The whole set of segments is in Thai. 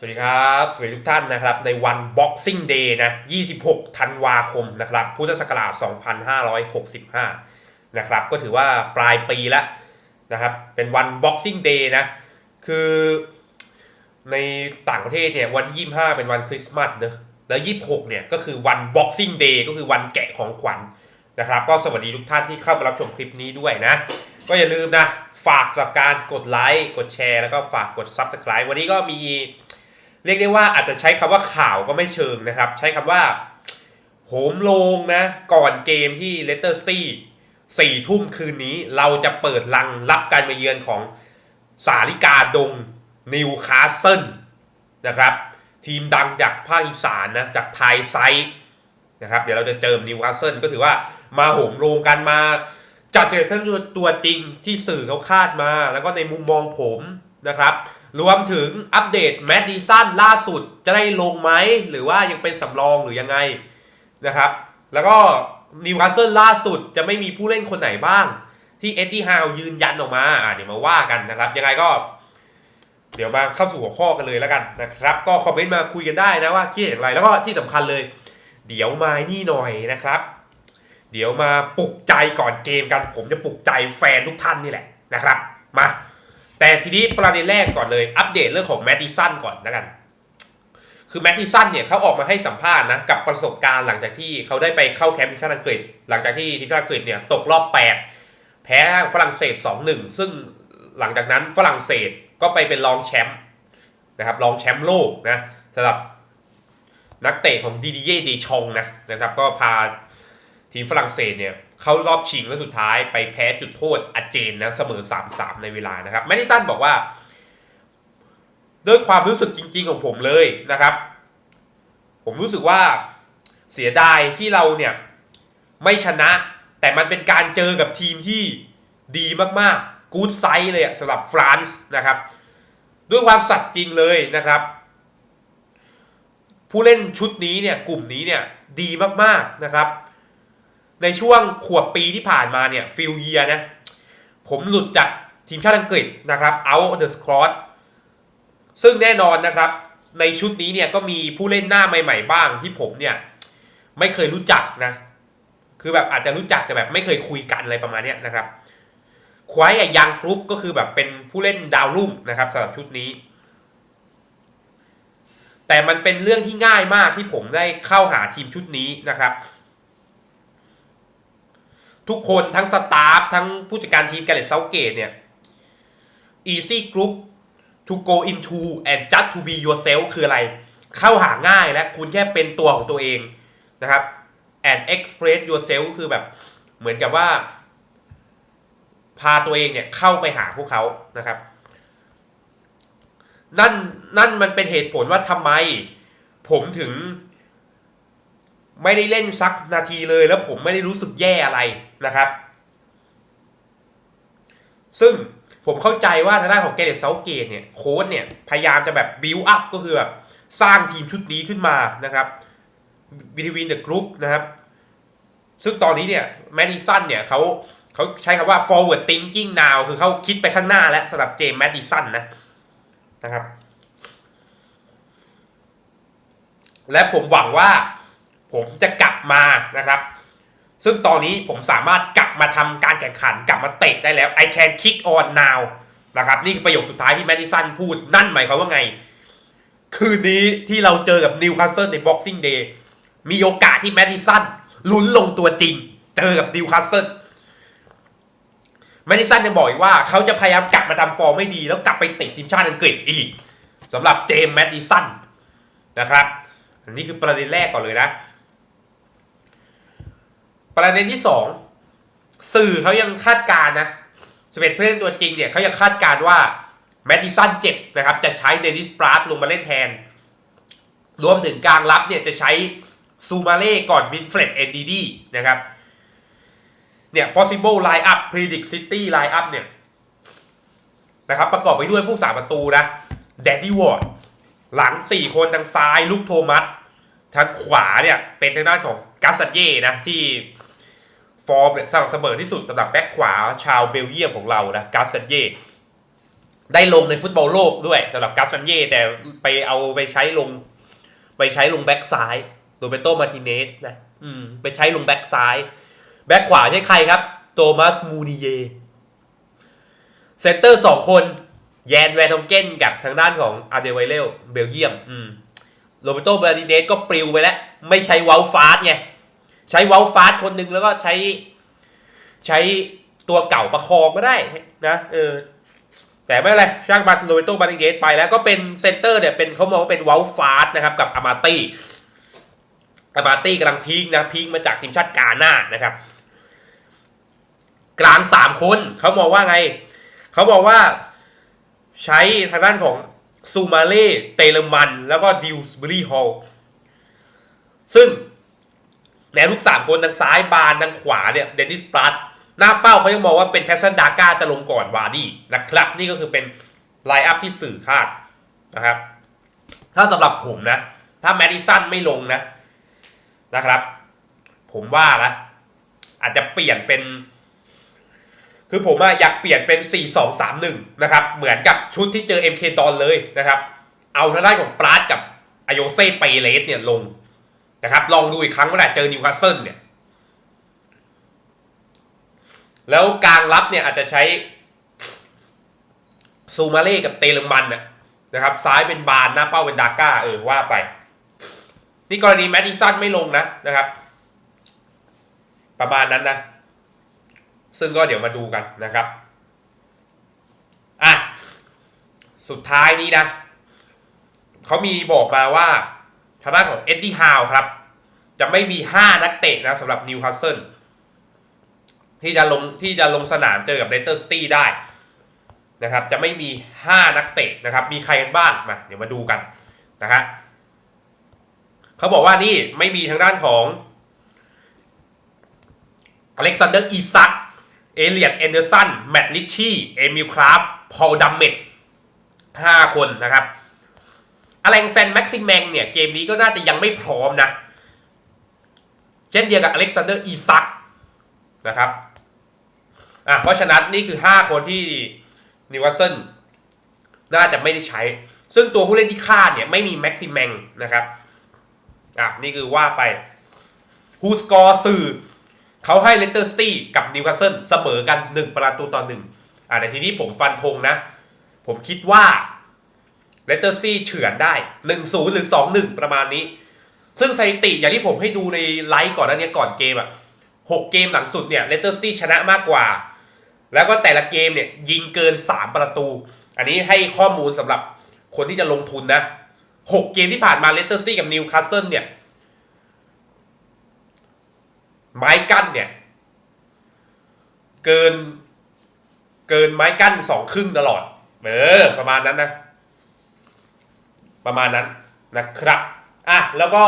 สวัสดีครับ สวัสดีทุกท่านนะครับ ในวัน Boxing Day นะ 26 ธันวาคมนะครับ พุทธศักราช 2565 นะครับ ก็ถือว่าปลายปีแล้วนะครับ เป็นวัน Boxing Day นะ คือในต่างประเทศเนี่ยวันที่ 25 เป็นวันคริสต์มาสเนอะแล้ว 26 เนี่ยก็คือวัน Boxing Day ก็คือวันแกะของขวัญนะครับ ก็สวัสดีทุกท่านที่เข้ามารับชมคลิปนี้ด้วยนะ ก็อย่าลืมนะ ฝากสำหรับการกดไลค์ กดแชร์ แล้วก็ฝากกด Subscribe วันนี้ก็มี เรียกได้ว่าอาจจะใช้คำว่าข่าวก็ไม่เชิงนะครับ ใช้คำว่าโหมโลงนะ ก่อนเกมที่เลสเตอร์ซิตี้สี่ทุ่มคืนนี้เราจะเปิดลังรับการมาเยือนของสาริกาดงนิวคาสเซิลนะครับ ทีมดังจากภาคอีสานนะ จากไทยไซต์นะครับ เดี๋ยวเราจะเจอนิวคาสเซิลก็ถือว่ามาโหมโรงกันมา จัดเสร็จเพื่อตัวจริงที่สื่อเขาคาดมา แล้วก็ในมุมมองผมนะครับ รวมถึงอัปเดตแมดดิสันล่าสุดจะได้ลงไหม หรือว่ายังเป็นสำรองหรือยังไงนะครับ แล้วก็นิวคาสเซิลล่าสุดจะไม่มีผู้เล่นคนไหนบ้าง ที่เอ็ดดี้ฮาวยืนยันออกมาอ่าเดี๋ยวมาว่ากันนะครับ ยังไงก็ เดี๋ยวมาเข้าสู่หัวข้อกันเลยแล้วกันนะครับ ก็คอมเมนต์มาคุยกันได้นะว่าคิดอย่างไร แล้วก็ที่สำคัญเลย เดี๋ยวมานี่หน่อยนะครับ เดี๋ยวมาปลุกใจก่อนเกมกัน ผมจะปลุกใจแฟนทุกท่านนี่แหละนะครับ มา แต่ทีนี้ประเด็นแรกก่อนเลยอัปเดตเรื่องของแมดดิสันก่อนแล้วกัน คือแมดดิสันเนี่ยเขาออกมาให้สัมภาษณ์นะกับประสบการณ์หลังจากที่เขาได้ไปเข้าแคมป์ทีมชาติอังกฤษ หลังจากที่ทีมชาติอังกฤษเนี่ยตกรอบ 8 แพ้ฝรั่งเศส 2-1 ซึ่งหลังจากนั้นฝรั่งเศสก็ไปเป็นรองแชมป์นะครับรองแชมป์โลกนะสำหรับนักเตะของดีดีเย่เดชองนะนะครับ ก็พาทีมฝรั่งเศสเนี่ย เข้ารอบชิงแล้วสุดท้ายไปแพ้จุดโทษอาเจนนะเสมอ 3-3 ในเวลานะครับแมดิสันบอกว่า ด้วยความรู้สึกจริง ๆ ของผมเลยนะครับ ผมรู้สึกว่าเสียดายที่เราเนี่ยไม่ชนะ แต่มันเป็นการเจอกับทีมที่ดีมากๆ กู๊ดไซส์เลยสำหรับฟรานซ์นะครับ ด้วยความสัตย์จริงเลยนะครับ ผู้เล่นชุดนี้เนี่ยกลุ่มนี้เนี่ยดีมากๆนะครับ ในช่วงขวบปีที่ผ่านมาเนี่ยฟิลเยียนะผมหลุดจากทีมชาติอังกฤษนะครับ out of the squad ซึ่งแน่นอนนะครับ ในชุดนี้เนี่ยก็มีผู้เล่นหน้าใหม่ ๆ บ้างที่ผมเนี่ยไม่เคยรู้จักนะ คือแบบอาจจะรู้จักแต่แบบไม่เคยคุยกันอะไรประมาณนี้นะครับควายกับยังกรุ๊ปก็คือแบบเป็นผู้เล่นดาวรุ่งนะครับสำหรับชุดนี้ แต่มันเป็นเรื่องที่ง่ายมากที่ผมได้เข้าหาทีมชุดนี้นะครับ ทุกคนทั้งสตาฟทั้งผู้จัดการทีมแกเรตเซาเกตเนี่ย easy group to go into and just to be yourself คืออะไร เข้าหาง่ายและคุณแค่เป็นตัวของตัวเองนะครับ and express yourself คือแบบเหมือนกับว่า พาตัวเองเนี่ยเข้าไปหาพวกเขานะครับ นั่นนั่นมันเป็นเหตุผลว่าทำไม ผมถึง ไม่ได้เล่นสักนาทีเลยแล้วผมไม่ได้รู้สึกแย่อะไรนะครับ ซึ่งผมเข้าใจว่าทางด้านของเกเรตเซาเกตเนี่ยโค้ชเนี่ยพยายามจะแบบบิวอัพก็คือแบบสร้างทีมชุดนี้ขึ้นมานะครับบิทวินเดอะกรุ๊ปนะครับ ซึ่งตอนนี้เนี่ยแมดดิสันเนี่ยเขาเขาใช้คำว่า forward thinking now คือเขาคิดไปข้างหน้าแล้วสำหรับเจมส์แมดดิสันนะนะครับ และผมหวังว่า ผมจะกลับมานะครับ ซึ่งตอนนี้ผมสามารถกลับมาทำการแข่งขันกลับมาเตะได้แล้ว I can kick on now นะครับนี่คือประโยคสุดท้ายที่แมดิสันพูดนั่นหมายความว่าไง คืนนี้ที่เราเจอกับนิวคาสเซิลใน Boxing Day มีโอกาสที่แมดิสันลุ้นลงตัวจริง เจอกับนิวคาสเซิลแมดิสันยังบอกอีกว่าเขาจะพยายามกลับมาทำฟอร์มไม่ดี แล้วกลับไปติดทีมชาติอังกฤษอีกสำหรับเจมส์แมดิสันนะครับ อันนี้คือประเด็นแรกก่อนเลยนะ ประเด็นที่สองสื่อเขายังคาดการณ์นะสเปนเพื่อนตัวจริงเนี่ยเขายังคาดการณ์ว่าแมดดิสันเจ็บนะครับจะใช้เดนิสปราตลงมาเล่นแทน รวมถึงกลางรับเนี่ยจะใช้ซูมาเล่ก่อนวินเฟรดเอ็นดีดีนะครับเนี่ย possible line up predict city line up เนี่ยนะครับประกอบไปด้วยผู้สาประตูนะแดดดี้วอร์ดหลัง 4 คนทางซ้ายลุกโทมัสทางขวาเนี่ยเป็นทางด้านของกัสซันเย่นะที่ ฟอร์มเนี่ยสม่ำเสมอที่สุดสำหรับแบ็คขวาชาวเบลเยียมของเรานะกัสซันเย่ได้ลงในฟุตบอลโลกด้วยสำหรับกาซันเย่แต่ไปเอาไปใช้ลง ไปใช้ลงแบ็กซ้ายโรเบโตมาติเนสนะอืมไปใช้ลงแบ็กซ้าย แบ็กขวาใช่ใครครับ โตมัสมูนิเยเซนเตอร์สองคน แยนแวนทองเก้นกับทางด้านของอาเดไวเลลเบลเยียม อืมโรเบโตมาติเนสก็ปลิวไปแล้ว ไม่ใช้เวลฟาสไง ใช้เวลฟาสคนหนึ่งแล้วก็ใช้ ใช้ตัวเก่าประคองก็ได้นะเออแต่ไม่เป็นไรช่างบัตโรเบโตมาร์ติเนสไปแล้วก็เป็นเซนเตอร์เนี่ยเป็นเขามองว่าเป็นเวลฟาสนะครับกับอามาตี้อามาตี้กำลังพีคนะพีคมาจากทีมชาติกาหน้านะครับ กลางสามคนเขามองว่าไงเขาบอกว่าใช้ทางด้านของซูมาเล่เตเลมัน แล้วก็ดิวส์บรีฮอลซึ่ง แนวลูกสามคนทางซ้ายบานทางขวาเนี่ยเดนิสปรัตหน้าเป้าเขายังมองว่าเป็นแพสซันดาก้าจะลงก่อนวาร์ดี้นะครับ นี่ก็คือเป็นไลน์อัพที่สื่อคาดนะครับ ถ้าสำหรับผมนะ ถ้าแมดิสันไม่ลงนะนะครับ ผมว่านะอาจจะเปลี่ยนเป็น คือผมอะอยากเปลี่ยนเป็น 4 2 3 1 นะครับ เหมือนกับชุดที่เจอ MK ตอนเลยนะครับ เอาทางด้านของปราดกับอโยเซ่เปเรสเนี่ยลง นะครับ ลองดูอีกครั้งเวลาเจอนิวคาสเซิลเนี่ย แล้วกลางรับเนี่ยอาจจะใช้ซูมาเล่กับเตเลมันนะนะครับ ซ้ายเป็นบานหน้าเป้าเป็นดาก้า เออว่าไป นี่กรณีแมดดิสันไม่ลงนะนะครับ ประมาณนั้นนะ ซึ่งก็เดี๋ยวมาดูกันนะครับอะสุดท้ายนี้นะเขามีบอกมาว่า ทางด้านของเอ็ดดี้ฮาวครับ จะไม่มี 5 นักเตะนะสำหรับนิวคาสเซิลที่จะลงที่จะลงสนามเจอกับเลสเตอร์สตี้ได้นะครับ จะไม่มี 5 นักเตะนะครับ มีใครกันบ้างมาเดี๋ยวมาดูกันนะฮะเขาบอกว่านี่ไม่มีทางด้านของอเล็กซานเดอร์อีซักเอเลียดเอนเดอร์สัน แมตต์ลิชชี่ เอมิลคราฟ พอลดัมเมดห้าคนนะครับ อเล็กซนแม็กซิมแมงเนี่ยเกมนี้ก็น่าจะยังไม่พร้อมนะ เช่นเดียวกับอเล็กซานเดอร์อีซักนะครับอะเพราะฉะนั้นนี่คือ 5 คนที่นิวคาสเซิลน่าจะไม่ได้ใช้ ซึ่งตัวผู้เล่นที่คาดเนี่ยไม่มีแม็กซิมแมงนะครับอะนี่คือว่าไปฮูสกอร์สื่อเขาให้เลสเตอร์สตี้กับนิวคาสเซิลเสมอกัน 1 ประตูต่อหนึ่งอ่าแต่ทีนี้ผมฟันธงนะ ผมคิดว่า เลสเตอร์สตี้เฉือนได้1-0หรือ2-1ประมาณนี้ ซึ่งสถิติอย่างที่ผมให้ดูในไลฟ์ก่อนหน้านี้ก่อนเกมอะ6เกมหลังสุดเนี่ยเลสเตอร์สตี้ชนะมากกว่า แล้วก็แต่ละเกมเนี่ยยิงเกิน 3 ประตู อันนี้ให้ข้อมูลสำหรับคนที่จะลงทุนนะ6เกมที่ผ่านมาเลสเตอร์สตี้กับนิวคาสเซิลเนี่ยไม้กั้นเนี่ยเกินเกินไม้กั้นสองครึ่งตลอด เออ ประมาณนั้นนะ ประมาณนั้นนะครับอะแล้วก็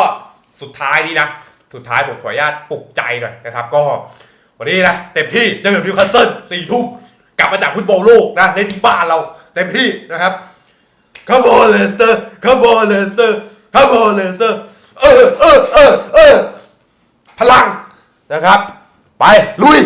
สุดท้ายนี้นะ สุดท้ายผมขออนุญาตปลุกใจหน่อยนะครับ ก็วันนี้นะเต็มที่เจอกับนิวคาสเซิลสี่ทุ่มกลับมาจากฟุตบอลโลกนะเล่นที่บ้านเราเต็มที่นะครับคาร์บอนเลสเตอร์คาร์บอนเลสเตอร์คาร์บอนเลสเตอร์เออเออเออเออพลังนะครับ ไป ลุย